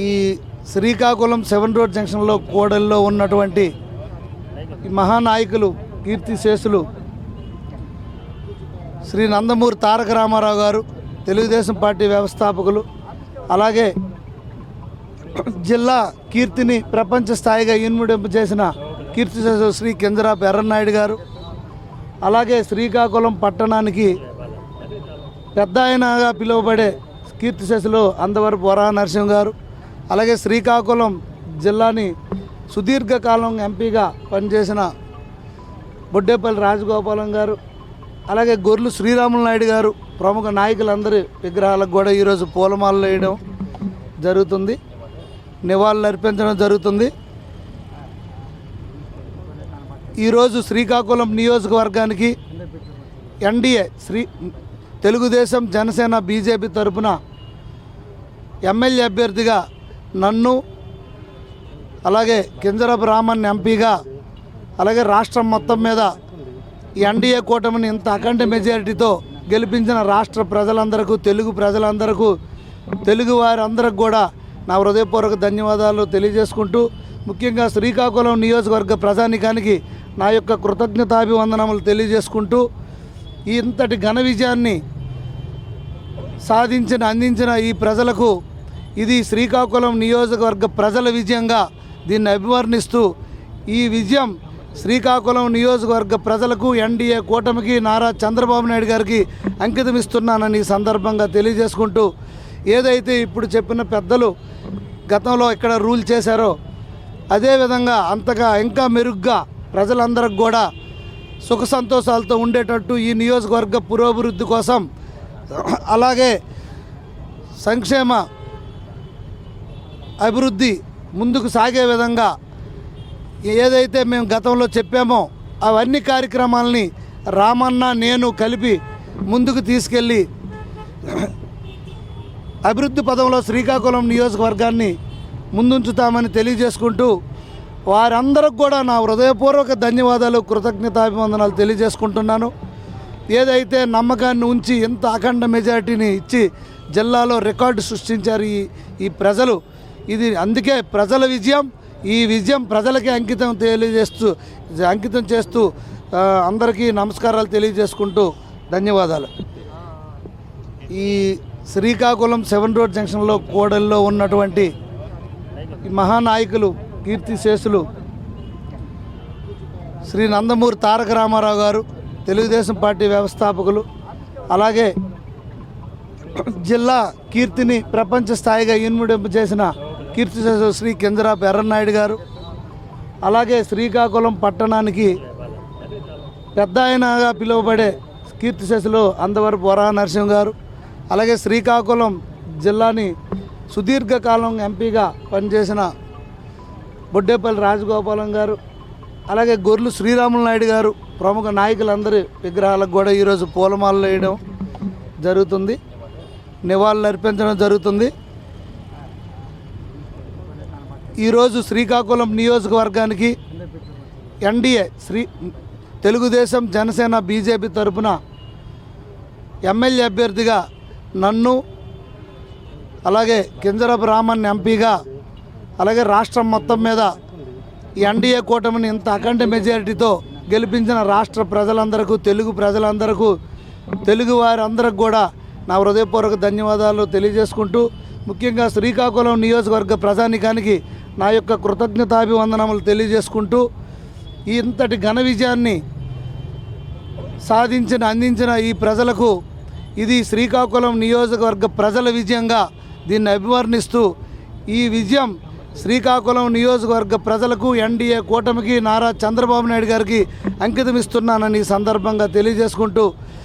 ఈ Srikakulam seven road జంక్షన్లో కోడల్లో ఉన్నటువంటి మహానాయకులు కీర్తిశేషులు శ్రీ నందమూరి తారక రామారావు గారు తెలుగుదేశం పార్టీ వ్యవస్థాపకులు అలాగే జిల్లా కీర్తిని ప్రపంచ స్థాయిగా ఇన్ముడింపు చేసిన కీర్తిశేషు శ్రీ కింజరాపు ఎర్రన్నాయుడు గారు అలాగే శ్రీకాకుళం పట్టణానికి పెద్ద ఆయనగా పిలువబడే కీర్తిశేషులు అందవరపు వరా నరసింహ గారు అలాగే శ్రీకాకుళం జిల్లాని సుదీర్ఘకాలం ఎంపీగా పనిచేసిన బొడ్డేపల్లి రాజగోపాలం గారు అలాగే గొర్రెలు శ్రీరాములు నాయుడు గారు ప్రముఖ నాయకులందరి విగ్రహాలకు కూడా ఈరోజు పూలమాలలు వేయడం జరుగుతుంది. నివాళులు అర్పించడం జరుగుతుంది. ఈరోజు శ్రీకాకుళం నియోజకవర్గానికి ఎన్డీఏ శ్రీ తెలుగుదేశం జనసేన బీజేపీ తరపున ఎమ్మెల్యే అభ్యర్థిగా నన్ను అలాగే కింజరపు రామన్ ఎంపీగా అలాగే రాష్ట్రం మొత్తం మీద ఈ ఎన్డీఏ కూటమిని ఇంత అఖండ మెజారిటీతో గెలిపించిన రాష్ట్ర ప్రజలందరకు తెలుగు ప్రజలందరకు తెలుగు వారందరికి కూడా నా హృదయపూర్వక ధన్యవాదాలు తెలియజేసుకుంటూ ముఖ్యంగా శ్రీకాకుళం నియోజకవర్గ ప్రజానికానికి నా యొక్క కృతజ్ఞతాభివందనములు తెలియజేసుకుంటూ ఇంతటి ఘన విజయాన్ని సాధించిన అందించిన ఈ ప్రజలకు ఇది శ్రీకాకుళం నియోజకవర్గ ప్రజల విజయంగా దీన్ని అభివర్ణిస్తూ ఈ విజయం శ్రీకాకుళం నియోజకవర్గ ప్రజలకు ఎన్డీఏ కూటమికి నారా చంద్రబాబు నాయుడు గారికి అంకితం ఇస్తున్నానని ఈ సందర్భంగా తెలియజేసుకుంటూ ఏదైతే ఇప్పుడు చెప్పిన పెద్దలు గతంలో ఇక్కడ రూల్ చేశారో అదేవిధంగా అంతగా ఇంకా మెరుగ్గా ప్రజలందరికి కూడా సుఖ సంతోషాలతో ఉండేటట్టు ఈ నియోజకవర్గ పురోభివృద్ధి కోసం అలాగే సంక్షేమ అభివృద్ధి ముందుకు సాగే విధంగా ఏదైతే మేము గతంలో చెప్పామో అవన్నీ కార్యక్రమాలని రామన్న నేను కలిపి ముందుకు తీసుకెళ్ళి అభివృద్ధి పదంలో శ్రీకాకుళం నియోజకవర్గాన్ని ముందుంచుతామని తెలియజేసుకుంటూ వారందరికి కూడా నా హృదయపూర్వక ధన్యవాదాలు కృతజ్ఞతాభివందనాలు తెలియజేసుకుంటున్నాను. ఏదైతే నమ్మకాన్ని ఉంచి ఇంత అఖండ మెజారిటీని ఇచ్చి జిల్లాలో రికార్డు సృష్టించారు ఈ ఈ ప్రజలు ఇది అందుకే ప్రజల విజయం ఈ విజయం ప్రజలకే అంకితం తెలియజేస్తూ అంకితం చేస్తూ అందరికీ నమస్కారాలు తెలియజేసుకుంటూ ధన్యవాదాలు. ఈ శ్రీకాకుళం సెవెన్ రోడ్ జంక్షన్లో కోడల్లో ఉన్నటువంటి మహానాయకులు మహానాయకులు కీర్తిశేషులు శ్రీ నందమూరి తారక రామారావు గారు తెలుగుదేశం పార్టీ వ్యవస్థాపకులు అలాగే జిల్లా కీర్తిని ప్రపంచ స్థాయిగా ఇన్ముడింపు చేసిన కీర్తిశేషులు శ్రీ కింజరాపు ఎర్రనాయుడు గారు అలాగే శ్రీకాకుళం పట్టణానికి పెద్ద ఆయనగా పిలువబడే కీర్తిశేషులు అందవరపు వరా నరసింహ గారు అలాగే శ్రీకాకుళం జిల్లాని సుదీర్ఘకాలం ఎంపీగా పనిచేసిన బొడ్డేపల్లి రాజగోపాలం గారు అలాగే గొర్రెలు శ్రీరాములు నాయుడు గారు ప్రముఖ నాయకులందరి విగ్రహాలకు కూడా ఈరోజు పూలమాలలు వేయడం జరుగుతుంది. నివాళులు అర్పించడం జరుగుతుంది. ఈరోజు శ్రీకాకుళం నియోజకవర్గానికి ఎన్డీఏ శ్రీ తెలుగుదేశం జనసేన బీజేపీ తరపున ఎమ్మెల్యే అభ్యర్థిగా నన్ను అలాగే కింజరపు రామన్ ఎంపీగా అలాగే రాష్ట్రం మొత్తం మీద ఎన్డీఏ కూటమిని ఇంత అఖండ మెజారిటీతో గెలిపించిన రాష్ట్ర ప్రజలందరకు తెలుగు ప్రజలందరకు తెలుగు వారందరికి కూడా నా హృదయపూర్వక ధన్యవాదాలు తెలియజేసుకుంటూ ముఖ్యంగా శ్రీకాకుళం నియోజకవర్గ ప్రజానికానికి నా యొక్క కృతజ్ఞతాభివందనములు తెలియజేసుకుంటూ ఇంతటి ఘన విజయాన్ని సాధించిన అందించిన ఈ ప్రజలకు ఇది శ్రీకాకుళం నియోజకవర్గ ప్రజల విజయంగా దీన్ని అభివర్ణిస్తూ ఈ విజయం శ్రీకాకుళం నియోజకవర్గ ప్రజలకు ఎన్డీఏ కూటమికి నారా చంద్రబాబు నాయుడు గారికి అంకితం ఇస్తున్నానని ఈ సందర్భంగా తెలియజేసుకుంటూ